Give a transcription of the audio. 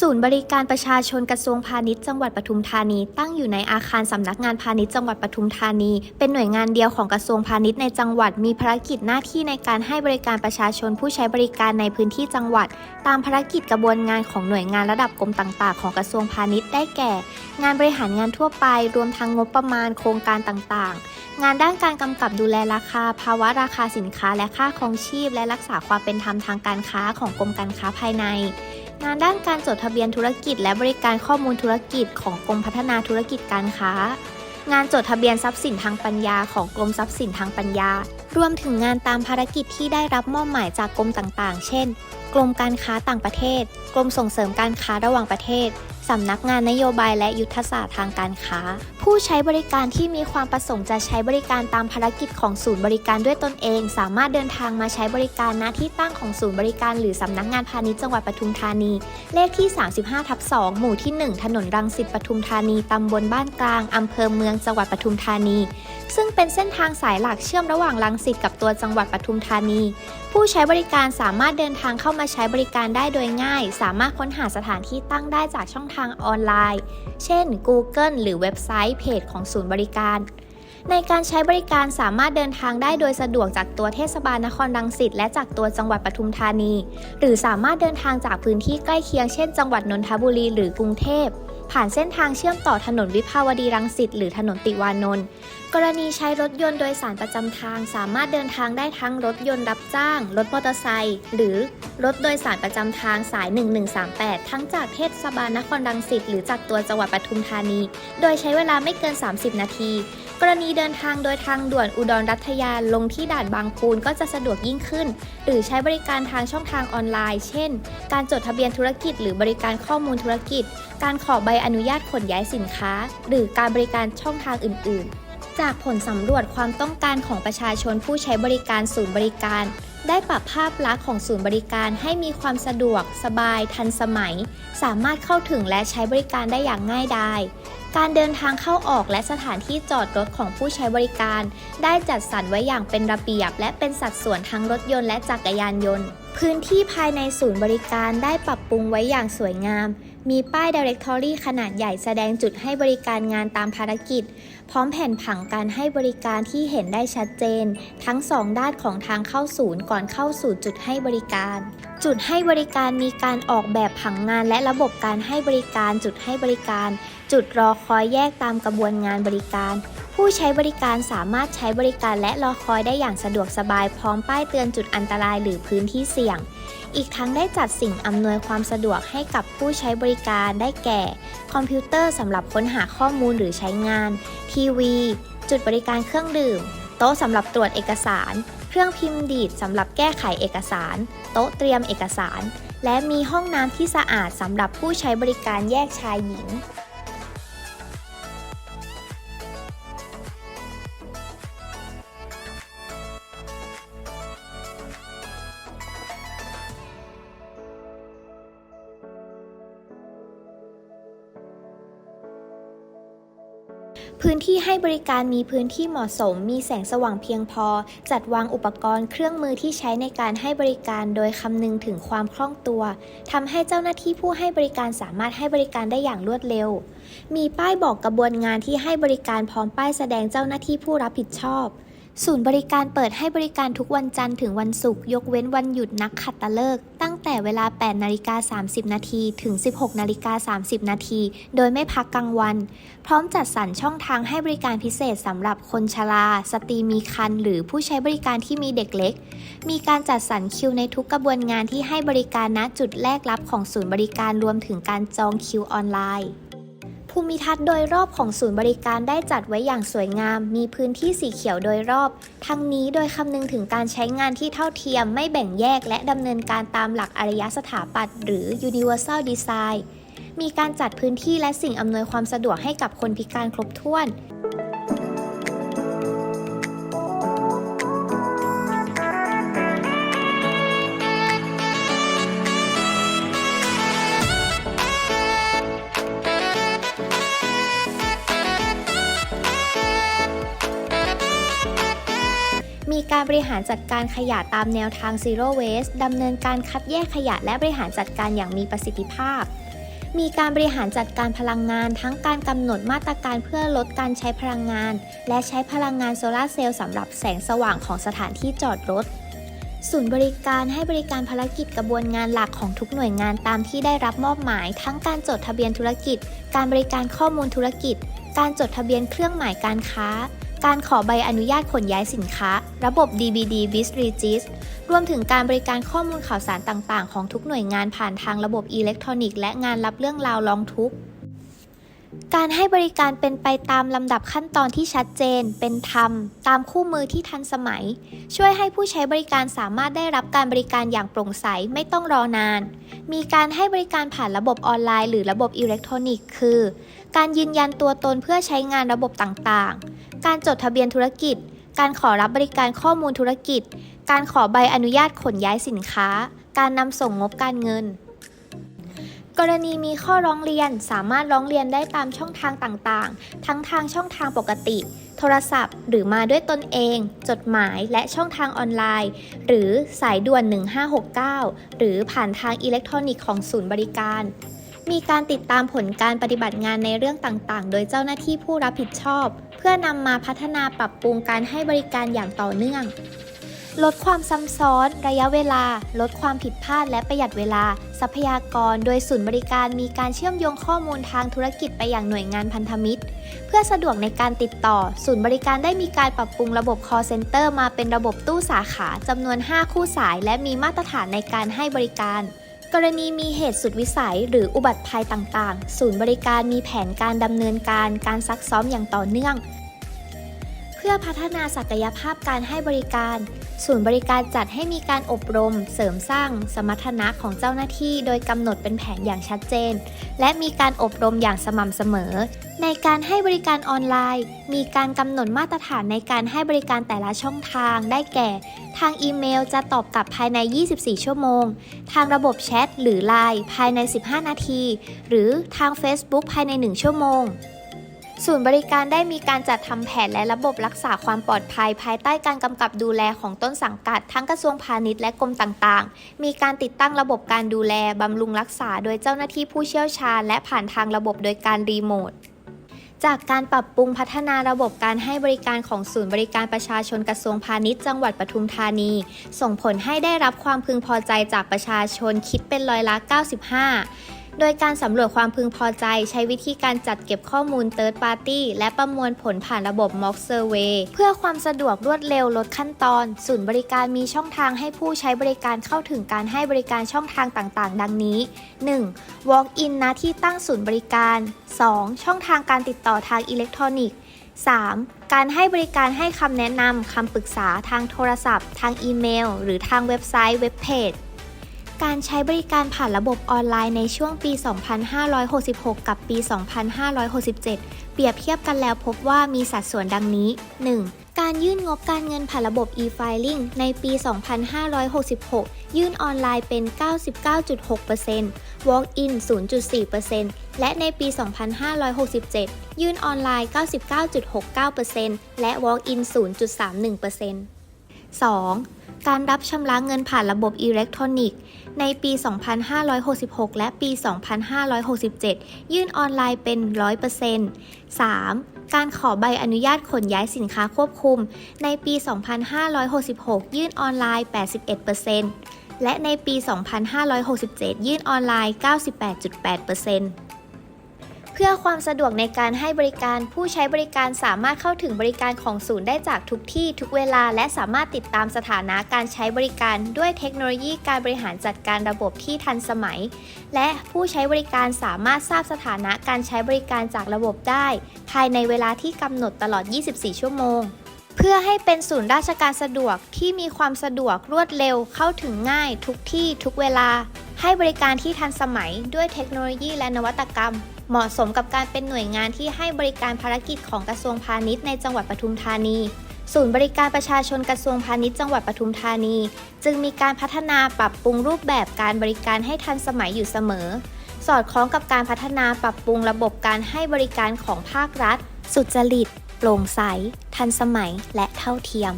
ศูนย์บริการประชาชนกระทรวงพาณิชย์จังหวัดปทุมธานี ตั้งอยู่ในอาคารสำนักงานพาณิชย์จังหวัดปทุมธานี เป็นหน่วยงานเดียวของกระทรวงพาณิชย์ในจังหวัดมีภารกิจหน้าที่ในการให้บริการประชาชนผู้ใช้บริการในพื้นที่จังหวัด ตามภารกิจกระบวนงานของหน่วยงานระดับกรมต่างๆ ของกระทรวงพาณิชย์ได้แก่ งานบริหารงานทั่วไป รวมทั้งงบประมาณโครงการต่างๆ งานด้านการกำกับดูแลราคา ภาวะราคาสินค้าและค่าครองชีพ และรักษาความเป็นธรรมทางการค้าของกรมการค้าภายใน งานด้านการจดทะเบียนธุรกิจ และบริการข้อมูลธุรกิจของกรมพัฒนาธุรกิจการค้า งานจดทะเบียนทรัพย์สินทางปัญญาของกรมทรัพย์สินทางปัญญา รวมถึงงานตามภารกิจที่ได้รับมอบหมายจากกรมต่างๆ เช่น กรมการค้าต่างประเทศ กรมส่งเสริมการค้าระหว่างประเทศ สำนักงานนโยบายและยุทธศาสตร์ทางการค้า ผู้ใช้บริการที่มีความประสงค์จะใช้บริการตามภารกิจของศูนย์บริการด้วยตนเอง สามารถเดินทางมาใช้บริการณที่ตั้งของศูนย์บริการ หรือสำนักงานพาณิชย์จังหวัดปทุมธานี เลขที่ 35ทับ2หมู่ที่ 1 ถนนรังสิตปทุมธานีตำบลบ้านกลางอำเภอเมืองจังหวัดปทุมธานี ซึ่งเป็นเส้นทางสายหลักเชื่อมระหว่างรังสิตกับตัวจังหวัดปทุมธานี ผู้ใช้บริการสามารถเดินทางเข้ามาใช้บริการได้โดยง่าย สามารถค้นหาสถานที่ตั้งได้จากช่องทางออนไลน์ เช่น Google หรือเว็บไซต์เพจของศูนย์บริการ ในการใช้บริการสามารถเดินทางได้โดยสะดวกจากตัวเทศบาลนครรังสิตและจากตัวจังหวัดปทุมธานี หรือสามารถเดินทางจากพื้นที่ใกล้เคียงเช่น จังหวัดนนทบุรีหรือกรุงเทพผ่านเส้นทางเชื่อมต่อถนนวิภาวดีรังสิตหรือถนนติวานนท์ กรณีใช้รถยนต์โดยสารประจำทาง สามารถเดินทางได้ทั้งรถยนต์รับจ้าง รถมอเตอร์ไซค์หรือรถโดยสารประจำทางสาย 1138 ทั้งจากเทศบาลนครรังสิตหรือจากตัวจังหวัดปทุมธานี โดยใช้เวลาไม่เกิน 30 นาที กรณีเดินทางโดยทางด่วนอุดรรัฐยาลงที่ด่านบางปูนก็จะสะดวกยิ่งขึ้น หรือใช้บริการทางช่องทางออนไลน์ เช่น การจดทะเบียนธุรกิจ หรือบริการข้อมูลธุรกิจ การขอใบอนุญาตขนย้ายสินค้า หรือการบริการช่องทางอื่น ๆ จากผลสำรวจความต้องการของประชาชนผู้ใช้บริการศูนย์บริการ ได้ปรับภาพลักษณ์ของศูนย์บริการให้มีความสะดวก สบาย ทันสมัย สามารถเข้าถึงและใช้บริการได้อย่างง่ายดายการเดินทางเข้าออกและสถานที่จอดรถของผู้ใช้บริการ ได้จัดสรรไว้อย่างเป็นระเบียบ และเป็นสัดส่วนทั้งรถยนต์และจักรยานยนต์ พื้นที่ภายในศูนย์บริการได้ปรับปรุงไว้อย่างสวยงาม มีป้าย Directory ขนาดใหญ่แสดงจุดให้บริการงานตามภารกิจ พร้อมแผ่นผังการให้บริการที่เห็นได้ชัดเจน ทั้งสองด้านของทางเข้าศูนย์ก่อนเข้าสู่จุดให้บริการ จุดให้บริการมีการออกแบบผังงานและระบบการให้บริการ จุดให้บริการ จุดรอคอยแยกตามกระบวนงานบริการ ผู้ใช้บริการสามารถใช้บริการและรอคอยได้อย่างสะดวกสบายพร้อมป้ายเตือนจุดอันตรายหรือพื้นที่เสี่ยง อีกทั้งได้จัดสิ่งอำนวยความสะดวกให้กับผู้ใช้บริการได้แก่ คอมพิวเตอร์สำหรับค้นหาข้อมูลหรือใช้งาน ทีวี จุดบริการเครื่องดื่ม โต๊ะสำหรับตรวจเอกสาร เครื่องพิมพ์ดีดสำหรับแก้ไขเอกสาร โต๊ะเตรียมเอกสาร และมีห้องน้ำที่สะอาดสำหรับผู้ใช้บริการแยกชายหญิง พื้นที่ให้บริการมีพื้นที่เหมาะสม มีแสงสว่างเพียงพอ จัดวางอุปกรณ์เครื่องมือที่ใช้ในการให้บริการโดยคำนึงถึงความคล่องตัวทำให้เจ้าหน้าที่ผู้ให้บริการสามารถให้บริการได้อย่างรวดเร็ว มีป้ายบอกกระบวนงานที่ให้บริการพร้อมป้ายแสดงเจ้าหน้าที่ผู้รับผิดชอบศูนย์บริการเปิดให้บริการทุกวันจันทร์ถึงวันศุกร์ยกเว้นวันหยุดนักขัตฤกษ์ แต่เวลา 8 นาฬิกา 30 นาที ถึง 16 นาฬิกา 30 นาที โดยไม่พักกลางวัน พร้อมจัดสรรช่องทางให้บริการพิเศษสำหรับคนชรา สตรีมีครรภ์หรือผู้ใช้บริการที่มีเด็กเล็ก มีการจัดสรรคิวในทุกกระบวนงานที่ให้บริการณจุดแรกรับของศูนย์บริการรวมถึงการจองคิวออนไลน์ ภูมิทัศน์โดยรอบของศูนย์บริการได้จัดไว้อย่างสวยงาม มีพื้นที่สีเขียวโดยรอบ ทั้งนี้โดยคำนึงถึงการใช้งานที่เท่าเทียม ไม่แบ่งแยกและดำเนินการตามหลักอารยสถาปัตย์หรือ Universal Design มีการจัดพื้นที่และสิ่งอำนวยความสะดวกให้กับคนพิการครบถ้วน บริหารจัดการขยะตามแนวทาง Zero Waste ดำเนินการคัดแยกขยะและบริหารจัดการอย่างมีประสิทธิภาพ มีการบริหารจัดการพลังงาน ทั้งการกำหนดมาตรการเพื่อลดการใช้พลังงาน และใช้พลังงานโซลาร์เซลล์สำหรับแสงสว่างของสถานที่จอดรถ ศูนย์บริการให้บริการภารกิจกระบวนงานหลักของทุกหน่วยงานตามที่ได้รับมอบหมาย ทั้งการจดทะเบียนธุรกิจ การบริการข้อมูลธุรกิจ การจดทะเบียนเครื่องหมายการค้า การขอใบอนุญาตขนย้ายสินค้า ระบบ DBD b i s Regis รวมถึงการบริการข้อมูลข่าวสารต่างๆ ของทุกหน่วยงานผ่านทางระบบอิเล็กทรอนิกส์และงานรับเรื่องราวร้องทุกข์การให้บริการเป็นไปตามลำดับขั้นตอนที่ชัดเจน เป็นธรรม ตามคู่มือที่ทันสมัย ช่วยให้ผู้ใช้บริการสามารถได้รับการบริการอย่างโปร่งใสไม่ต้องรอนาน มีการให้บริการผ่านระบบออนไลน์ หรือระบบอิเล็กทรอนิกส์ คือ การยืนยันตัวตนเพื่อใช้งานระบบต่างๆ การจดทะเบียนธุรกิจ การขอรับบริการข้อมูลธุรกิจ การขอใบอนุญาตขนย้ายสินค้า การนำส่งงบการเงิน กรณีมีข้อร้องเรียนสามารถร้องเรียนได้ตามช่องทางต่างๆ ทั้งทางช่องทางปกติ โทรศัพท์ หรือมาด้วยตนเอง จดหมายและช่องทางออนไลน์ หรือสายด่วน 1569 หรือผ่านทางอิเล็กทรอนิกส์ของศูนย์บริการ มีการติดตามผลการปฏิบัติงานในเรื่องต่างๆ โดยเจ้าหน้าที่ผู้รับผิดชอบ เพื่อนำมาพัฒนาปรับปรุงการให้บริการอย่างต่อเนื่อง ลดความซ้ำซ้อน ระยะเวลา ลดความผิดพลาดและประหยัดเวลา ทรัพยากร โดยศูนย์บริการมีการเชื่อมโยงข้อมูลทางธุรกิจไปอย่างหน่วยงานพันธมิตร เพื่อสะดวกในการติดต่อ ศูนย์บริการได้มีการปรับปรุงระบบ call center มาเป็นระบบตู้สาขาจำนวน 5 คู่สาย และมีมาตรฐานในการให้บริการ กรณีมีเหตุสุดวิสัย หรืออุบัติภัยต่างๆ ศูนย์บริการมีแผนการดำเนินการการซักซ้อมอย่างต่อเนื่อง พื่อพัฒนาศักยภาพการให้บริการ ศูนย์บริการจัดให้มีการอบรม เสริมสร้าง สมรรถนะของเจ้าหน้าที่ โดยกำหนดเป็นแผนอย่างชัดเจน และมีการอบรมอย่างสม่ำเสมอ ในการให้บริการออนไลน์ มีการกำหนดมาตรฐานในการให้บริการแต่ละช่องทาง ได้แก่ ทางอีเมลจะตอบกลับภายใน 24 ชั่วโมง ทางระบบแชทหรือ Line ภายใน 15 นาที หรือทาง Facebook ภายใน 1 ชั่วโมง ศูนย์บริการได้มีการจัดทำแผนและระบบรักษาความปลอดภัย ภายใต้การกำกับดูแลของต้นสังกัด ทั้งกระทรวงพาณิชย์และกรมต่างๆ มีการติดตั้งระบบการดูแลบำรุงรักษาโดยเจ้าหน้าที่ผู้เชี่ยวชาญ และผ่านทางระบบโดยการรีโมทจากการปรับปรุงพัฒนาระบบการให้บริการของศูนย์บริการประชาชนกระทรวงพาณิชย์จังหวัดปทุมธานี ส่งผลให้ได้รับความพึงพอใจจากประชาชนคิดเป็นร้อยละ 95 โดยการสำรวจความพึงพอใจใช้วิธีการจัดเก็บข้อมูล Third Party และประมวลผลผ่านระบบ Mock Survey เพื่อความสะดวกรวดเร็วลดขั้นตอน ศูนย์บริการมีช่องทางให้ผู้ใช้บริการเข้าถึงการให้บริการช่องทางต่างๆ ดังนี้ 1. Walk-in ณที่ตั้งศูนย์บริการ 2. ช่องทางการติดต่อทางอิเล็กทรอนิกส์ 3. การให้บริการให้คำแนะนำคำปรึกษาทางโทรศัพท์ ทางอีเมล หรือทางเว็บไซต์เว็บเพจ การใช้บริการผ่านระบบออนไลน์ในช่วงปี 2566 กับปี 2567 เปรียบเทียบกันแล้วพบว่ามีสัดส่วนดังนี้ 1. การยื่นงบการเงินผ่านระบบ e-filing ในปี 2566 ยื่นออนไลน์เป็น 99.6% walk-in 0.4%และในปี 2567 ยื่นออนไลน์ 99.69%และ walk-in 0.31% 2. การรับชำระเงินผ่านระบบอิเล็กทรอนิกส์ ในปี 2566 และปี 2567 ยื่นออนไลน์เป็น 100% 3. การขอใบอนุญาตขนย้ายสินค้าควบคุม ในปี 2566 ยื่นออนไลน์ 81%และในปี 2567 ยื่นออนไลน์ 98.8% เพื่อความสะดวกในการให้บริการผู้ใช้บริการสามารถเข้าถึงบริการของศูนย์ได้จากทุกที่ทุกเวลา และสามารถติดตามสถานะการใช้บริการด้วยเทคโนโลยีการบริหารจัดการระบบที่ทันสมัย และผู้ใช้บริการสามารถทราบสถานะการใช้บริการจากระบบได้ ภายในเวลาที่กำหนดตลอด 24 ชั่วโมงเพื่อให้เป็นศูนย์ราชการสะดวกที่มีความสะดวกรวดเร็วเข้าถึงง่ายทุกที่ทุกเวลา ให้บริการที่ทันสมัยด้วยเทคโนโลยีและนวัตกรรม เหมาะสมกับการเป็นหน่วยงานที่ให้บริการภารกิจของกระทรวงพาณิชย์ในจังหวัดปทุมธานี ศูนย์บริการประชาชนกระทรวงพาณิชย์จังหวัดปทุมธานี จึงมีการพัฒนาปรับปรุงรูปแบบการบริการให้ทันสมัยอยู่เสมอ สอดคล้องกับการพัฒนาปรับปรุงระบบการให้บริการของภาครัฐ สุจริต โปร่งใส ทันสมัย และเท่าเทียม